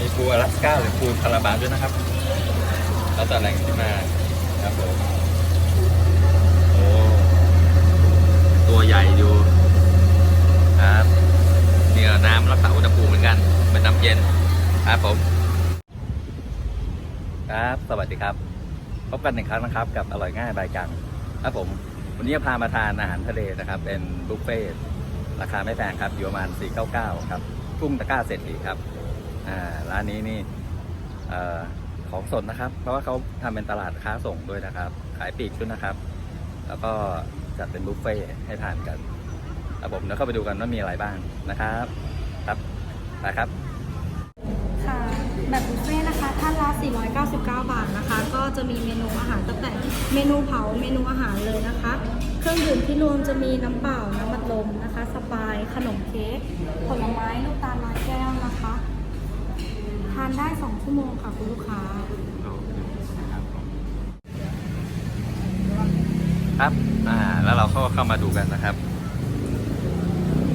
มีปูอลาสก้าหรือปูคาราบาด้วยนะครับ แล้วแต่แหล่งที่มาครับผมโอ้ตัวใหญ่อยู่ครับนี่ก็น้ำรักษาอุณหภูมิเหมือนกันเป็นน้ำเย็นครับผม ครับ สวัสดีครับ พบกันหนึ่งครั้งนะครับ กับอร่อยง่ายบายกังครับผม วันนี้จะพามาทานอาหารทะเลนะครับ เป็นบุฟเฟ่ต์ราคาไม่แพงครับ อยู่ประมาณ 499 ครับกุ้งตะกร้าเศรษฐีครับ อ่าร้านนี้นี่เอ่อของสดนะครับ เพราะว่าเขาทำเป็นตลาดค้าส่งด้วยนะครับ ขายปลีกด้วยนะครับ แล้วก็จัดเป็นบุฟเฟ่ต์ให้ทานกันครับผมเดี๋ยวเข้าไปดูกันว่ามีอะไรบ้างนะครับ ครับไปครับค่ะแบบบุฟเฟ่ต์นะคะท่านละ 499 บาทนะคะ ก็จะมีเมนูอาหารตั้งแต่เมนูเผาเมนูอาหารเลยนะคะ เครื่องดื่มที่รวมจะมีน้ำเปล่าน้ำบัดลมนะคะ สปาย ขนมเค้กผลไม้ลูกตาลน้อยแก้วนะคะ ทานได้ 2 ชั่วโมงค่ะคุณลูกค้า ครับ อ่า แล้วเราก็เข้ามาดูกันนะครับ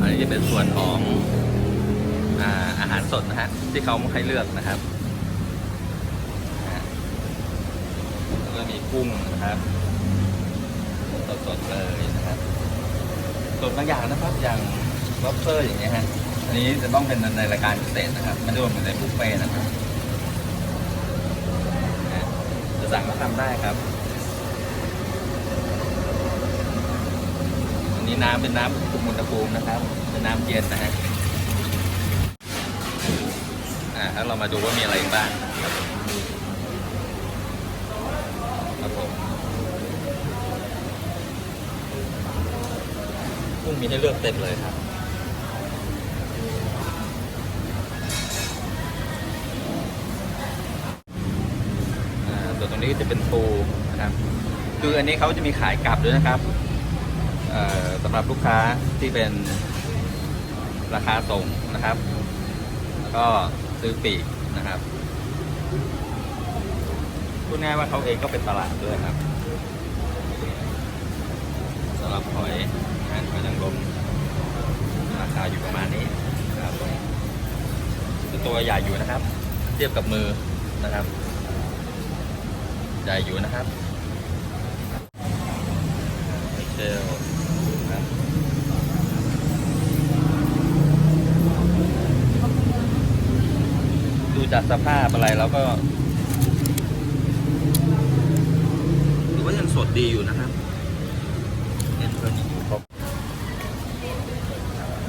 อันนี้จะเป็นส่วนของอ่าอาหารสดนะฮะ ที่เขาให้เลือกนะครับแล้วก็มีกุ้งนะครับ สดๆเลยนะครับ ส่วนบางอย่างนะครับ อย่างล็อบสเตอร์อย่างเงี้ยฮะ อันนี้จะต้องเป็นในรายการพิเศษนะครับ ไม่ได้รวมอยู่ในบุฟเฟ่นะครับจะสั่งก็ทำได้ครับ อันนี้น้ำเป็นน้ำคุมอุณหภูมินะครับ เป็นน้ำเย็นนะฮะอ่าแล้วเรามาดูว่ามีอะไรบ้างครับผมกุ้งมีให้เลือกเต็มเลยครับ นี้จะเป็นปูนะครับ คืออันนี้เขาจะมีขายกลับด้วยนะครับสำหรับลูกค้าที่เป็นราคาส่งนะครับ แล้วก็ซื้อปีกนะครับพูดง่ายว่าเขาเองก็เป็นตลาดด้วยครับสำหรับหอยนะหอยนางรมราคาอยู่ประมาณนี้นะครับตัวใหญ่อยู่นะครับ เทียบกับมือนะครับ ใหญ่อยู่นะครับเชลครับดูจากสภาพอะไรแล้วก็ถือว่ายังสดดีอยู่นะครับเห็นก็ยังอยู่ครบ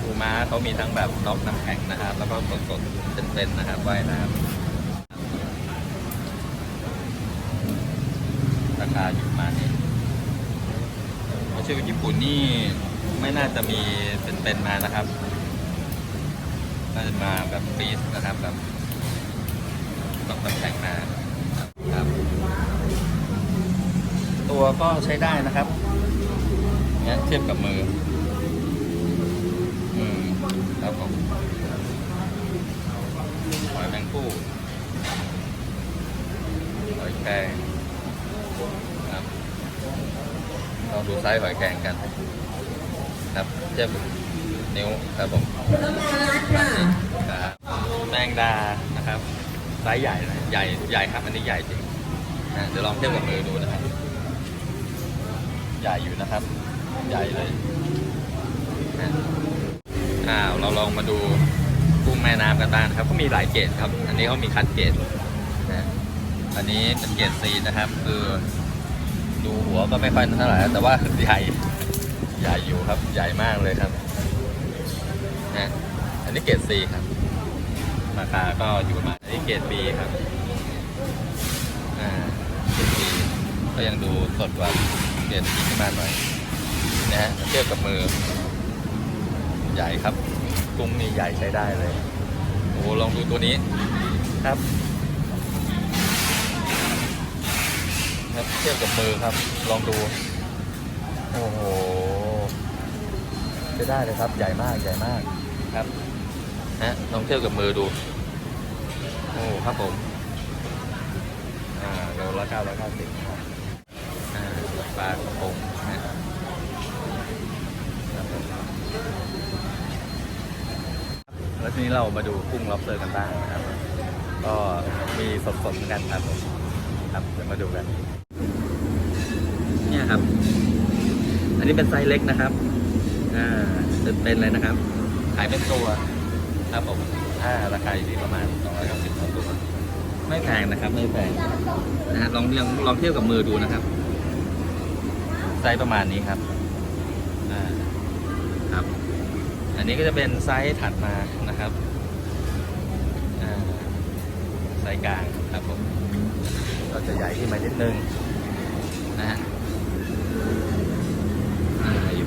ปูม้าเขามีทั้งแบบน็อกน้ำแข็งนะครับ แล้วก็สดๆเป็นๆนะครับว่ายน้ำราคาอยู่ประมาณนี้ เชื่อญี่ปุ่นนี่ไม่น่าจะมีเป็นๆมานะครับ น่าจะมาแบบฟรีสนะครับแบบต้องน้ำแข็งมาครับ ตัวก็ใช้ได้นะครับเนี่ยเทียบกับมืออืมครับผมหอยแมงผู้หอยแครงครับ เราดูไซส์หอยแครงกัน ครับเทียบนิ้วครับผมครับแมงดานะครับไซส์ใหญ่นะใหญ่ใหญ่ครับอันนี้ใหญ่จริงนะเดี๋ยวลองเทียบกับมือดูนะครับ ใหญ่อยู่นะครับ ใหญ่เลยนะอ้าวเราลองมาดูกุ้งแม่น้ำกันบ้างนะครับเขามีหลายเกรดครับ อันนี้เขามีคัดเกรดนะอันนี้เป็นเกรดซีนะครับ คือ ดูหัวก็ไม่ค่อยเท่าไหร่แต่ว่าใหญ่ใหญ่อยู่ครับใหญ่มากเลยครับนะอันนี้เกรดซีครับราคาก็อยู่ประมาณนี้เกรดบีครับอ่าเกรดบีก็ยังดูสดกว่าเกรดบีขึ้นมาหน่อยนะฮะเทียบกับมือ ใหญ่ครับกุ้งนี่ใหญ่ใช้ได้เลยโอ้ลองดูตัวนี้ครับ ครับเทียบกับมือครับ ลองดู โอ้โหใช้ได้เลยครับ ใหญ่มากใหญ่มากครับฮะลองเทียบกับมือดู โอ้ครับผม อ่าโลละเก้าร้อยเก้าสิบครับอ่าปลากระพงนะครับผมแล้วทีนี้เรามาดูกุ้งล็อบสเตอร์กันบ้างนะครับ ก็มีสดๆเหมือนกันครับผมครับเดี๋ยวมาดูกันเนี่ยครับ อันนี้เป็นไซส์เล็กนะครับ อ่าเป็นเลยนะครับ ขายเป็นตัวครับผมอ่าราคาอยู่ที่ประมาณ290ต่อตัว ไม่แพงนะครับ ไม่แพงนะฮะลองลองลองเทียบกับมือดูนะครับ ไซส์ประมาณนี้ครับ อ่า ครับ อันนี้ก็จะเป็นไซส์ถัดมานะครับ อ่า ไซส์กลางครับผม ก็จะใหญ่ขึ้นมานิดนึงนะฮะอ่าอยู่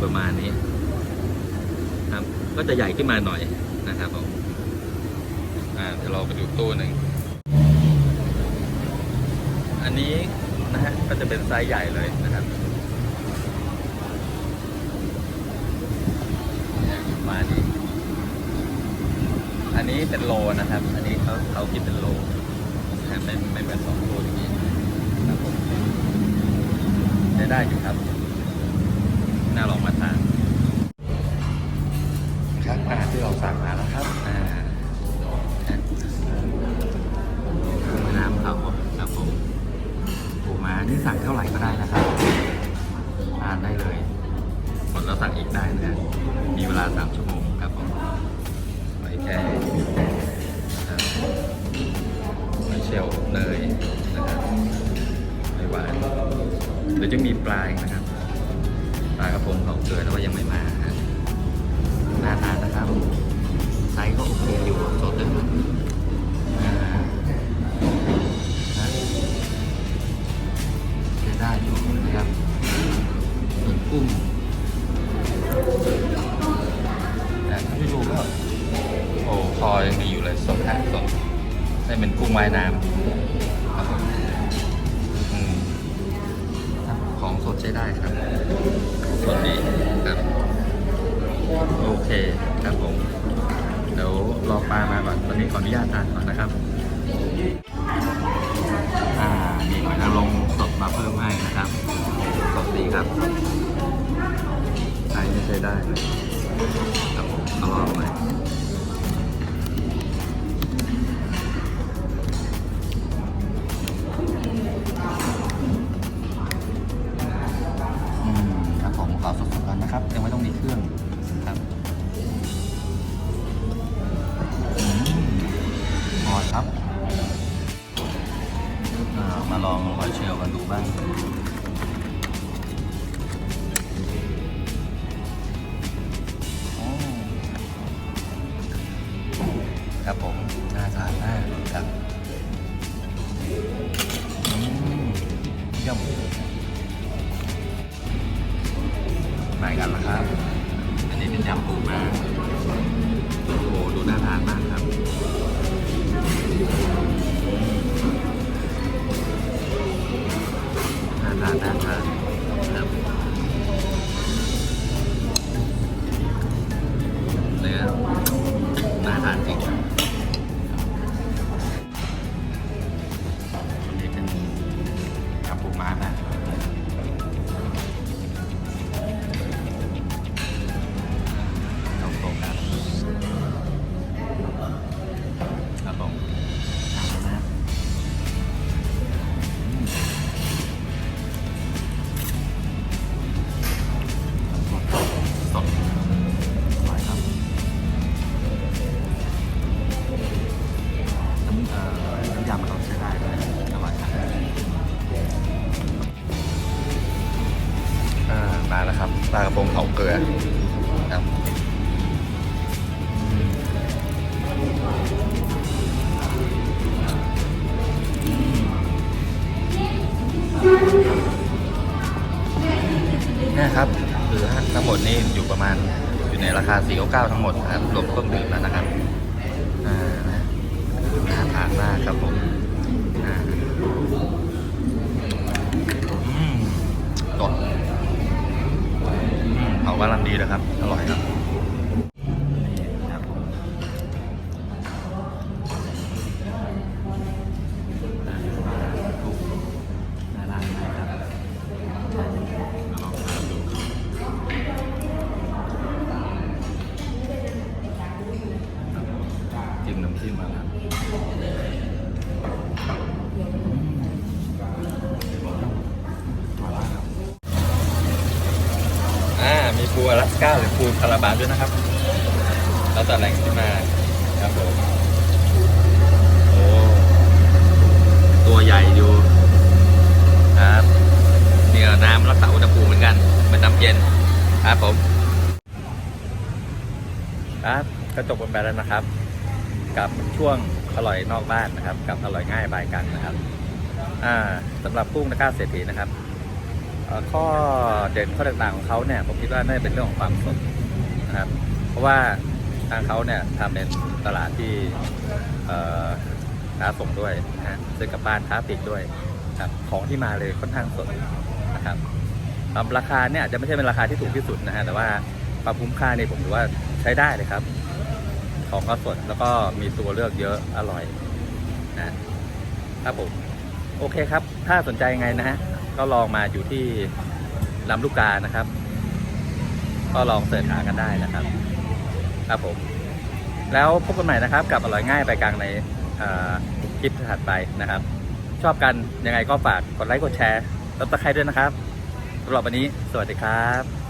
ประมาณนี้ครับก็จะใหญ่ขึ้นมาหน่อยนะครับผมอ่าเดี๋ยวเราไปดูตู้หนึ่งอันนี้นะฮะก็จะเป็นไซส์ใหญ่เลยนะครับมาณนี้อันนี้เป็นโลนะครับ อันนี้เขาเขาคิดเป็นโลนะฮะไม่ไม่เป็นสองโลอย่างนี้ครับผมได้ได้อยู่ครับ น่าลองมาทานครับอาหารที่เราสั่งมาแล้วครับอ่ากุ้งแม่น้ำเขาครับผมปูมานี่สั่งเท่าไหร่ก็ได้นะครับทานได้เลยหมดแล้วสั่งอีกได้นะฮะมีเวลาสามชั่วโมงครับผมไว้แค่ครับไว้เชลล์เนยนะครับไม่หวานเดี๋ยวจะมีปลาอีกนะครับ ปลากระพงเขาเกลือแต่ว่ายังไม่มาน่าทานนะครับไซส์ก็โอเคอยู่สดด้วยนะได้อยู่นะครับส่วนกุ้งแต่ถ้าไม่ดูก็โอ้คอยังมีอยู่เลยสดฮะสดได้เป็นกุ้งว่ายน้ำของสดใช้ได้ครับ สดดีครับโอเคครับผมเดี๋ยวรอปลามาก่อนตอนนี้ขออนุญาตทานก่อนนะครับ ครับผมขอสดๆก่อนนะครับยังไม่ต้องมีเครื่องามาแล้วครับปลากระพงเผาเกลือครับนี่ครับคือทั้งหมดนี่อยู่ประมาณอยู่ในราคา 499 ทั้งหมดนะครับรวมเครื่องดื่มแล้วนะครับ แล้วแต่แหล่งที่มาครับผมโอ้ตัวใหญ่อยู่ครับนี่ก็น้ำรักษาอุณหภูมิเหมือนกันเป็นน้ำเย็นครับผมครับก็จบกันไปแล้วนะครับ กับช่วงอร่อยนอกบ้านนะครับ กับอร่อยง่ายบายกันนะครับอ่าสำหรับกุ้งตะกร้าเศรษฐีนะครับข้อเด่นข้อต่างๆของเขาเนี่ยผมคิดว่าน่าจะเป็นเรื่องของความสดนะครับ เพราะว่า ทางเขาเนี่ยทำเป็นตลาดที่ค้าส่งด้วยนะฮะซื้อกลับบ้านค้าปลีกด้วยครับของที่มาเลยค่อนข้างสดนะครับราคาเนี่ยจจะไม่ใช่เป็นราคาที่ถูกที่สุดนะฮะแต่ว่าความคุ้มค่าเนี่ยผมถือว่าใช้ได้เลยครับ ของก็สดแล้วก็มีตัวเลือกเยอะอร่อยนะครับผมโอเคครับ ถ้าสนใจยังไงนะฮะก็ลองมาอยู่ที่ลำลูกกานะครับ ก็ลองเสิร์ชหากันได้นะครับ ครับผม แล้วพบกันใหม่นะครับ กับอร่อยง่ายไปกลางในคลิปถัดไปนะครับ ชอบกันยังไงก็ฝากกดไลค์กดแชร์แล้วตะใครด้วยนะครับสำหรับวันนี้ สวัสดีครับ